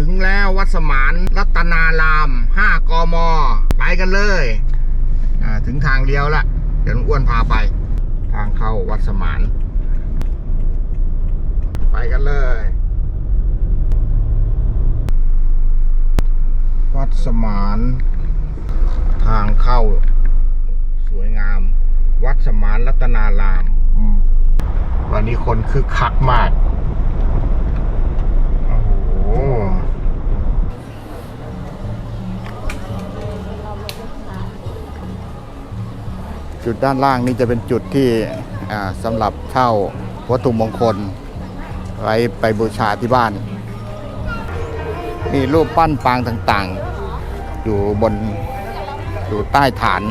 ถึงแล้ววัดสมานรัตนาราม 5 กม ไปกันเลยอ่าถึงทางเลี้ยวละเดี๋ยวลุงอ้วนพาไป ทางเข้าวัดสมาน ไปกันเลย วัดสมาน ทางเข้า สวยงาม วัดสมานรัตนาราม วันนี้คนคึกคักมาก จุดด้านล่างนี่จะเป็นจุดที่สำหรับเช่าวัตถุมงคล ไว้ไปบูชาที่บ้าน มีรูปปั้นปางต่างๆ อยู่บนอยู่ใต้ฐาน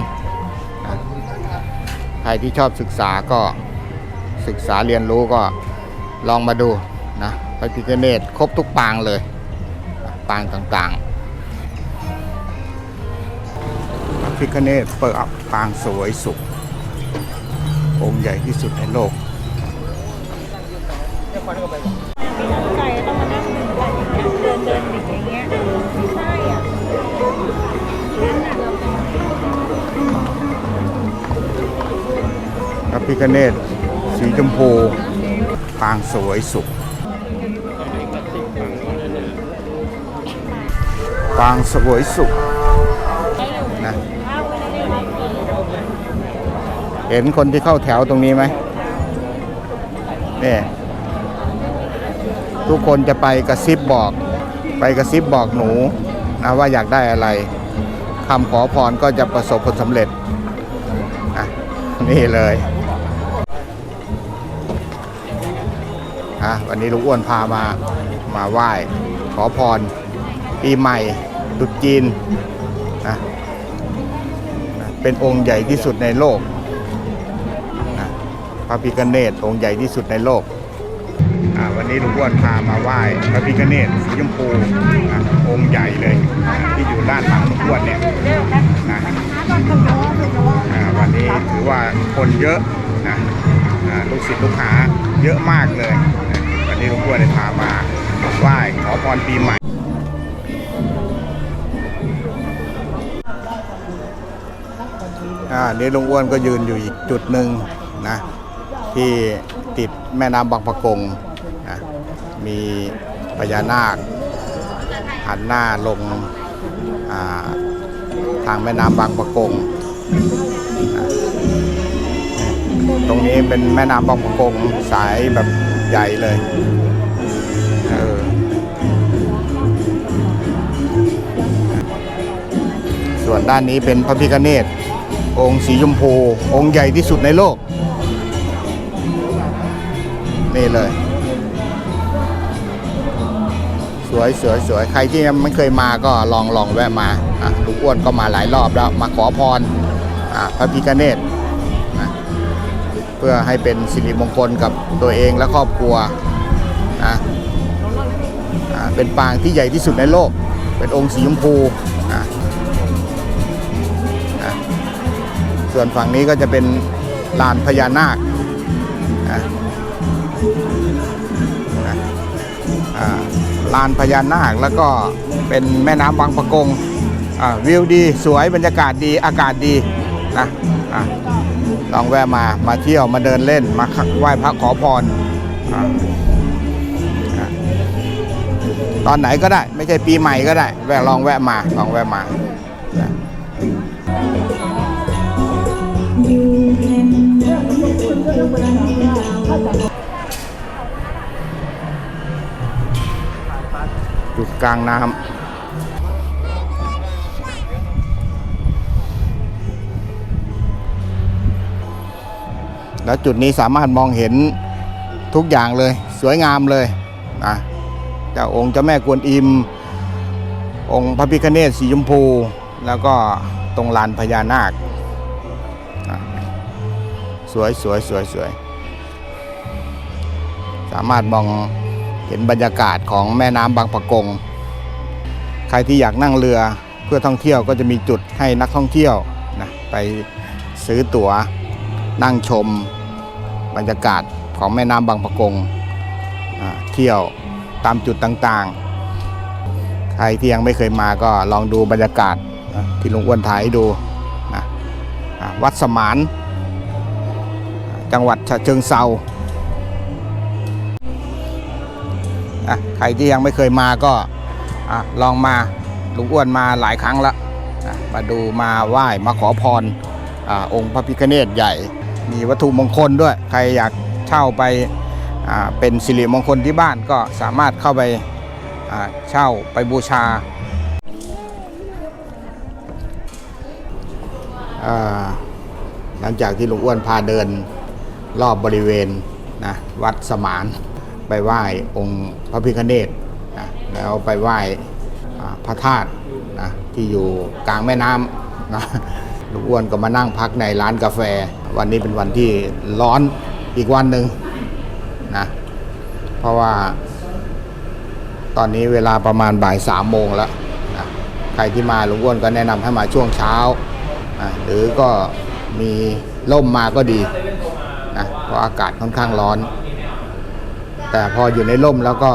ใครที่ชอบศึกษาก็ศึกษาเรียนรู้ก็ลองมาดูนะพระพิฆเนศครบทุกปางเลย ปางต่างๆพระพิฆเนศเปิดปางสวยสุข องค์ใหญ่ที่สุดในโลกมีน้ำใจต้องมานั่งแบบอย่างเงี้ยเดินเดินบิดอย่างเงี้ยไม่ใช่อะนั่นน่ะเราเป็นพระพิฆเนศสีชมพูปางสวยสุข ปางสวยสุข เห็นคนที่เข้าแถวตรงนี้ไหมนี่ทุกคนจะไปกระซิบบอก ไปกระซิบบอกหนูนะว่าอยากได้อะไรคำขอพรก็จะประสบผลสำเร็จอะนี่เลยอะวันนี้ลุงอ้วนพามามาไหว้ขอพร ปีใหม่ตรุษจีนนะเป็นองค์ใหญ่ที่สุดในโลก พระพิฆเนศองค์ใหญ่ที่สุดในโลก วันนี้ลุงอ้วนพามาไหว้พระพิฆเนศสีชมพูองค์ใหญ่เลย ที่อยู่ด้านหลังลุงอ้วนเนี่ยนะวันนี้ถือว่าคนเยอะนะลูกศิษย์ลูกหาเยอะมากเลย วันนี้ลุงอ้วนได้พามาไหว้ขอพรปีใหม่อ่านี่ลุงอ้วนก็ยืนอยู่อีกจุดหนึ่งนะ ที่ติดแม่น้ำบางปะกงนะมีพญานาคหันหน้าลงาทางแม่น้ำบางปะกงนะตรงนี้เป็นแม่น้ำบางปะกงสายแบบใหญ่เลยเออส่วนด้านนี้เป็นพระพิฆเนศองค์สีชมพู องค์ใหญ่ที่สุดในโลก นี่เลย สวยสวยสวยใครที่ยังไม่เคยมาก็ลองลองแวะมาอะลุงอ้วนก็มาหลายรอบแล้ว มาขอพรอะพระพิฆเนศนะเพื่อให้เป็นสิริมงคลกับตัวเองและครอบครัวนะอะเป็นปางที่ใหญ่ที่สุดในโลก เป็นองค์สีชมพูนะส่วนฝั่งนี้ก็จะเป็นลานพญานาค ลานพญานาคแล้วก็เป็นแม่น้ำบางปะกงวิวดีสวยบรรยากาศดีอากาศดีนะะลองแวะมามาเที่ยวมาเดินเล่นมาไหว้พระขอพรตอนไหนก็ได้ ไม่ใช่ปีใหม่ก็ได้ แวะลองแวะมาลองแวะมานะ อยู่กลางน้ำแล้วจุดนี้สามารถมองเห็นทุกอย่างเลย สวยงามเลยนะเจ้าองค์เจ้าแม่กวนอิม องค์พระพิฆเนศสีชมพู แล้วก็ตรงลานพญานาค สวยสวยสวยสวย สามารถมอง เห็นบรรยากาศของแม่น้ำบางปะกง ใครที่อยากนั่งเรือเพื่อท่องเที่ยวก็จะมีจุดให้นักท่องเที่ยวนะไปซื้อตั๋วนั่งชมบรรยากาศของแม่น้ำบางปะกงเที่ยวตามจุดต่างๆ ใครที่ยังไม่เคยมาก็ลองดูบรรยากาศที่ลุงอ้วนถ่ายให้ดูนะอะวัดสมาน จังหวัดฉะเชิงเซา อะใครที่ยังไม่เคยมาก็อะลองมาลุงอ้วนมาหลายครั้งแล้วนะมาดูมาไหว้มาขอพรอาองค์พระพิฆเนศใหญ่ มีวัตถุมงคลด้วย ใครอยากเช่าไปอ่าเป็นสิริมงคลที่บ้านก็สามารถเข้าไปอ่าเช่าไปบูชาอ่าหลังจากที่ลุงอ้วนพาเดินรอบบริเวณนะวัดสมาน ไปไหว้องค์พระพิฆเนศนะแล้วไปไหว้พระธาตุนะที่อยู่กลางแม่น้ำนะลุงอ้วนก็มานั่งพักในร้านกาแฟ วันนี้เป็นวันที่ร้อนอีกวันหนึ่งนะเพราะว่า ตอนนี้เวลาประมาณบ่ายสามโมงแล้วนะใครที่มาลุงอ้วนก็แนะนำให้มาช่วงเช้านะหรือก็มีร่มมาก็ดีนะเพราะอากาศค่อนข้างร้อน แต่พออยู่ในร่มแล้วก็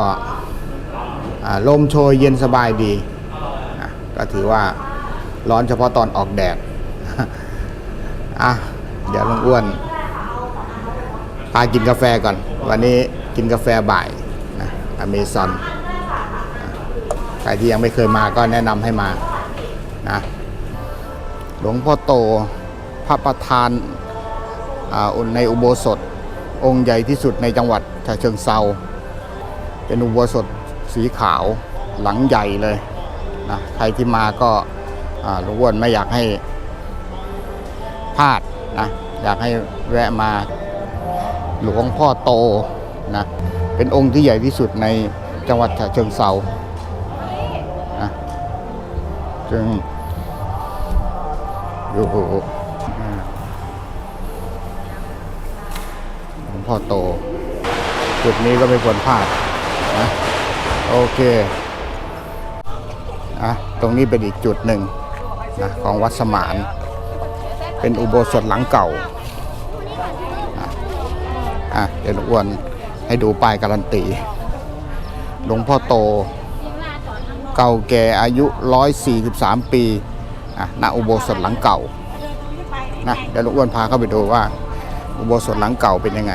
อ่าลมโชยเย็นสบายดี ก็ถือว่าร้อนเฉพาะตอนออกแดด อะ เดี๋ยวลุงอ้วนพากินกาแฟก่อน วันนี้กินกาแฟบ่ายนะอเมซอนใครที่ยังไม่เคยมาก็แนะนำให้มานะหลวงพ่อโตพระประธานอ่าในอุโบสถ องค์ใหญ่ที่สุดในจังหวัดฉะเชิงเซาเป็นอุโบสถสีขาวหลังใหญ่เลยนะใครที่มาก็หลวงอ้วนไม่อยากให้พลาดนะอยากให้แวะมาหลวงพ่อโตนะเป็นองค์ที่ใหญ่ที่สุดในจังหวัดฉะเชิงเซานะจึงอยู่ พ่อโต จุดนี้ก็ไม่ควรพลาดนะโอเคอะตรงนี้เป็นอีกจุดหนึ่งนะของวัดสมาน เป็นอุโบสถหลังเก่าอะเดี๋ยวหลวงอ้วนให้ดูป้ายการันตี หลวงพ่อโต เก่าแก่อายุ 143 ปีอะณอุโบสถหลังเก่านะเดี๋ยวหลวงอ้วนพาเข้าไปดูว่า อุโบสถหลังเก่าเป็นยังไง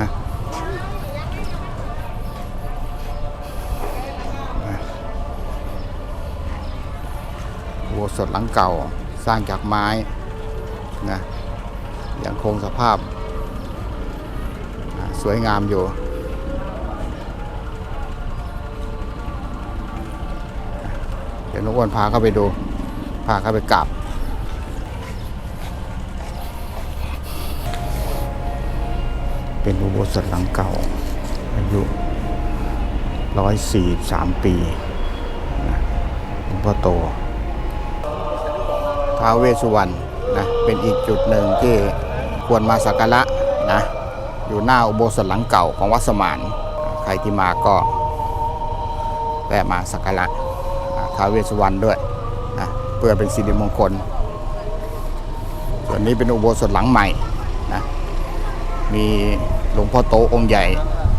นะอุโบสถหลังเก่าสร้างจากไม้นะยังคงสภาพอะสวยงามอยู่เดี๋ยวลุงอ้วนพาเข้าไปดู พาเข้าไปกราบ เป็นอุโบสถหลังเก่า อายุ 143 ปีนะหลวงพ่อโตท้าวเวสุวรรณนะเป็นอีกจุดหนึ่งที่ควรมาสักการะนะอยู่หน้าอุโบสถหลังเก่าของวัดสมานใครที่มาก็แวะมาสักการะท้าวเวสุวรรณด้วยนะเพื่อเป็นสิริมงคล ส่วนนี้เป็นอุโบสถหลังใหม่นะมี หลวงพ่อโตองค์ใหญ่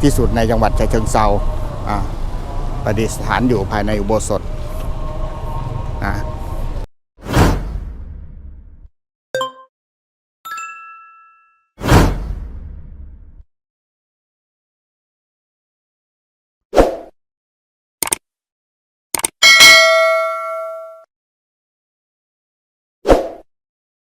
ที่สุดในจังหวัดฉะเชิงเซาประดิษฐานอยู่ภายในอุโบสถนะ